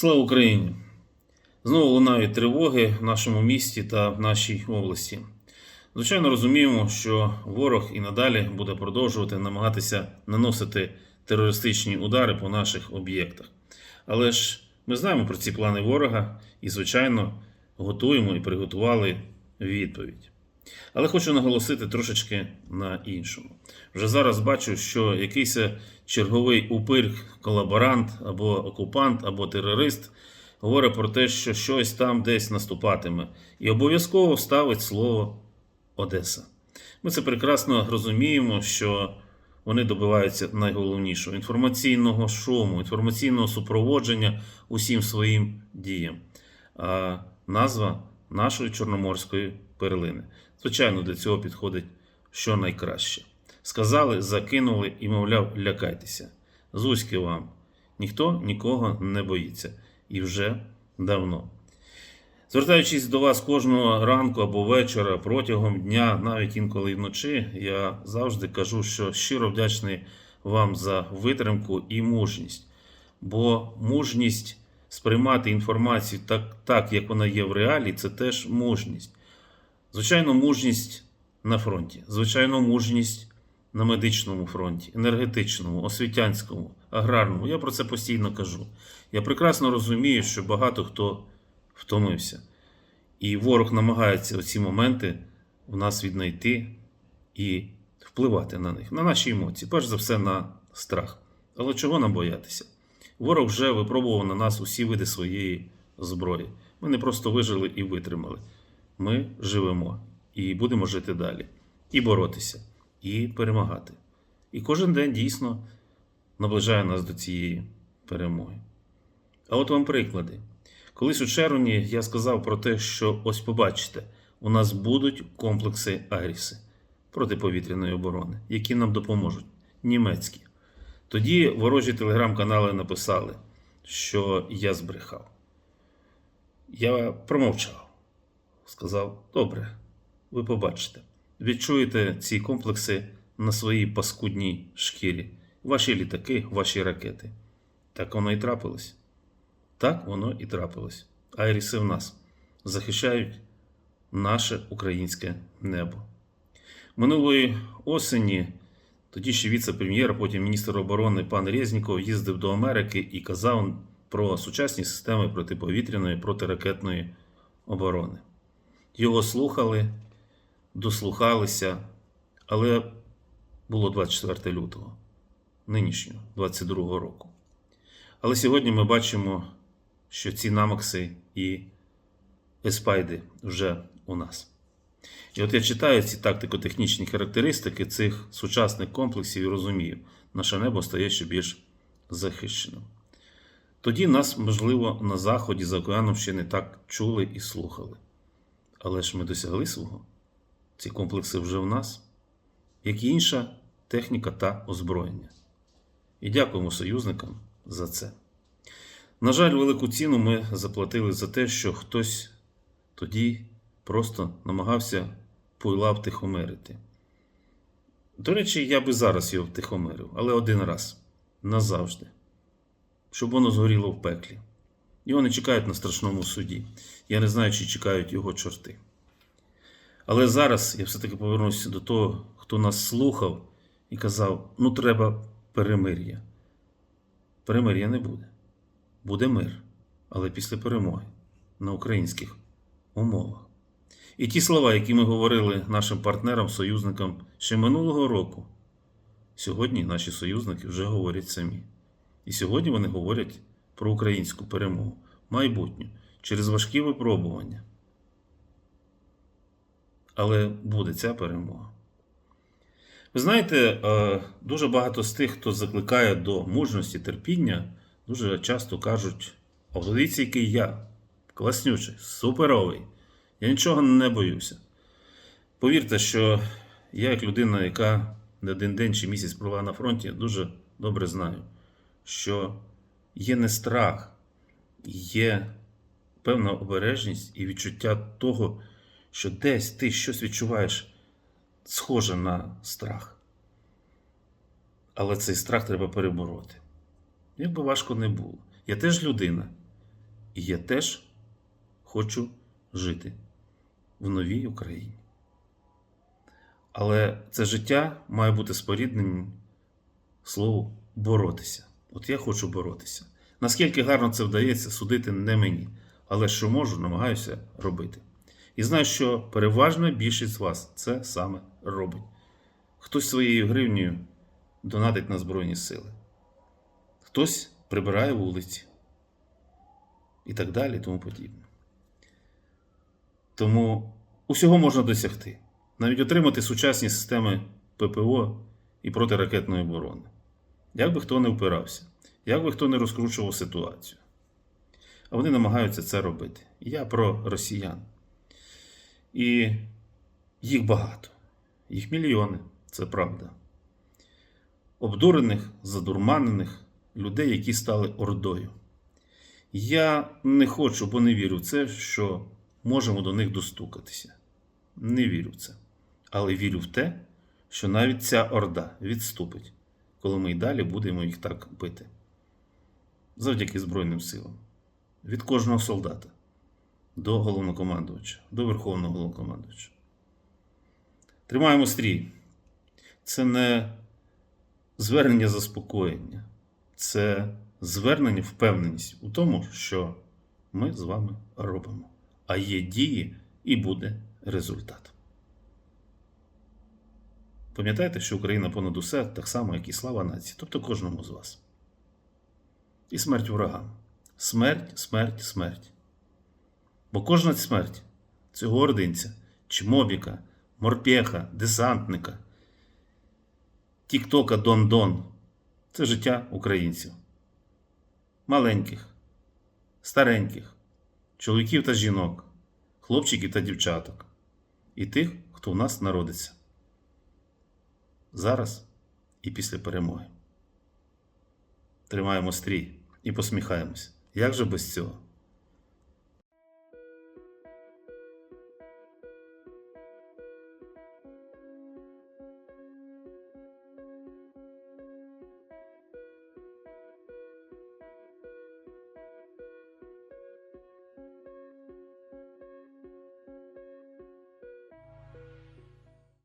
Слава Україні! Знову лунають тривоги в нашому місті та в нашій області. Звичайно, розуміємо, що ворог і надалі буде продовжувати намагатися наносити терористичні удари по наших об'єктах. Але ж ми знаємо про ці плани ворога і, звичайно, готуємо і приготували відповідь. Але хочу наголосити трошечки на іншому. Вже зараз бачу, що якийсь черговий упир, колаборант або окупант, або терорист говорить про те, що щось там десь наступатиме, і обов'язково вставить слово Одеса. Ми це прекрасно розуміємо, що вони добиваються найголовнішого інформаційного шуму, інформаційного супроводження усім своїм діям. А назва нашої чорноморської перлини. Звичайно, для цього підходить що найкраще. Сказали, закинули і, мовляв, лякайтеся. Зузьки вам. Ніхто нікого не боїться. І вже давно. Звертаючись до вас кожного ранку або вечора протягом дня, навіть інколи вночі, я завжди кажу, що щиро вдячний вам за витримку і мужність. Бо мужність сприймати інформацію так, так як вона є в реалі, це теж мужність. Звичайно, мужність на фронті, звичайно, мужність на медичному фронті, енергетичному, освітянському, аграрному. Я про це постійно кажу. Я прекрасно розумію, що багато хто втомився. І ворог намагається оці моменти в нас віднайти і впливати на них, на наші емоції, перш за все, на страх. Але чого нам боятися? Ворог вже випробував на нас усі види своєї зброї. Ми не просто вижили і витримали. Ми живемо і будемо жити далі, і боротися, і перемагати. І кожен день дійсно наближає нас до цієї перемоги. А от вам приклади. Колись у червні я сказав про те, що ось побачите, у нас будуть комплекси Айріси протиповітряної оборони, які нам допоможуть, німецькі. Тоді ворожі телеграм-канали написали, що я збрехав. Я промовчав. Сказав: добре, ви побачите. Відчуєте ці комплекси на своїй паскудній шкірі, ваші літаки, ваші ракети. Так воно і трапилось. Так воно і трапилось. Айріси в нас захищають наше українське небо. Минулої осені тоді ще віце-прем'єр, потім міністр оборони пан Резніков їздив до Америки і казав про сучасні системи протиповітряної протиракетної оборони. Його слухали, дослухалися, але було 24 лютого, нинішнього, 22 року. Але сьогодні ми бачимо, що ці намакси і еспайди вже у нас. І от я читаю ці тактико-технічні характеристики цих сучасних комплексів і розумію, наше небо стає ще більш захищеним. Тоді нас, можливо, на заході за океаном ще не так чули і слухали. Але ж ми досягли свого. Ці комплекси вже в нас, як і інша техніка та озброєння. І дякуємо союзникам за це. На жаль, велику ціну ми заплатили за те, що хтось тоді просто намагався пойла втихомирити. До речі, я би зараз його втихомирив, але один раз назавжди, щоб воно згоріло в пеклі. Його не чекають на страшному суді. Я не знаю, чи чекають його чорти. Але зараз я все-таки повернуся до того, хто нас слухав і казав: ну, треба перемир'я. Перемир'я не буде. Буде мир, але після перемоги на українських умовах. І ті слова, які ми говорили нашим партнерам, союзникам ще минулого року, сьогодні наші союзники вже говорять самі. І сьогодні вони говорять про українську перемогу, майбутню, через важкі випробування. Але буде ця перемога. Ви знаєте, е, дуже багато з тих, хто закликає до мужності, терпіння, дуже часто кажуть: а який я, класнючий, суперовий. Я нічого не боюся. Повірте, що я, як людина, яка не один день чи місяць провела на фронті, дуже добре знаю, що є не страх, є певна обережність і відчуття того, що десь ти щось відчуваєш схоже на страх. Але цей страх треба перебороти. Як би важко не було. Я теж людина. І я теж хочу жити в новій Україні. Але це життя має бути спорідненим слову боротися. От я хочу боротися. Наскільки гарно це вдається, судити не мені, але що можу, намагаюся робити. І знаю, що переважна більшість з вас це саме робить. Хтось своєю гривнею донатить на Збройні Сили, хтось прибирає вулиці і так далі, тому подібне. Тому усього можна досягти, навіть отримати сучасні системи ППО і протиракетної оборони. Як би хто не впирався, як би хто не розкручував ситуацію. А вони намагаються це робити. Я про росіян. І їх багато, їх мільйони, це правда. Обдурених, задурманених людей, які стали ордою. Я не хочу, бо не вірю в це, що можемо до них достукатися. Не вірю в це. Але вірю в те, що навіть ця орда відступить, коли ми й далі будемо їх так бити. Завдяки Збройним силам. Від кожного солдата до головнокомандувача, до Верховного головнокомандувача. Тримаємо стрій. Це не звернення заспокоєння, це звернення впевненість у тому, що ми з вами робимо. А є дії і буде результат. Пам'ятайте, що Україна понад усе так само, як і слава нації, тобто кожному з вас. І смерть ворогам. Смерть, смерть, смерть. Бо кожна смерть цього ординця, чи мобіка, морпеха, десантника, тіктока Дон-Дон це життя українців. Маленьких, стареньких, чоловіків та жінок, хлопчиків та дівчаток, і тих, хто в нас народиться. Зараз і після перемоги. Тримаємо стрій і посміхаємось. Як же без цього?